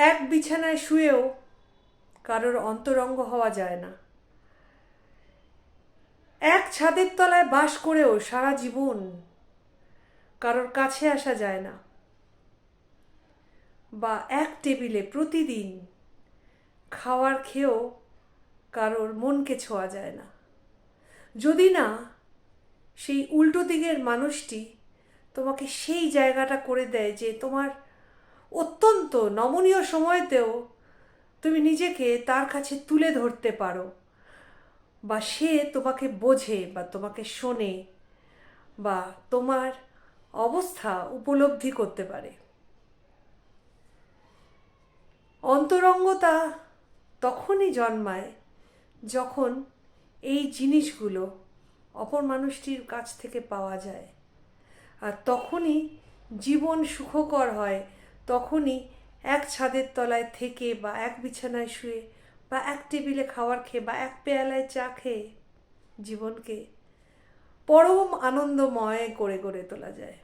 এক বিছানায় শুয়েও কারোর অন্তরঙ্গ হওয়া যায় না। এক ছাদের তলায় বাস করেও সারা জীবন কারোর কাছে আসা যায় না। বা এক টেবিলে প্রতিদিন খাওয়ার খেয়েও কারোর মনকে ছোঁয়া যায় না। যদি না, সেই উল্টো দিকের মানুষটি তোমাকে সেই জায়গাটা করে দেয় যে তোমার অত্যন্ত নমনীয় সময়তেও তুমি নিজেকে তার কাছে তুলে ধরতে পারো। বা সে তোমাকে বোঝে বা তোমাকে শোনে বা তোমার অবস্থা উপলব্ধি করতে পারে। অন্তরঙ্গতা তখনই জন্মায় যখন এই জিনিসগুলো অপর মানুষটির কাছ থেকে পাওয়া যায়। আর তখনই জীবন সুখকর হয়, তখনই এক ছাদের তলায় থেকে বা এক বিছানায় শুয়ে বা এক টেবিলে খাওয়ার খেয়ে বা এক পেয়ালায় চা খেয়ে জীবনকে পরম আনন্দময় করে গড়ে তোলা যায়।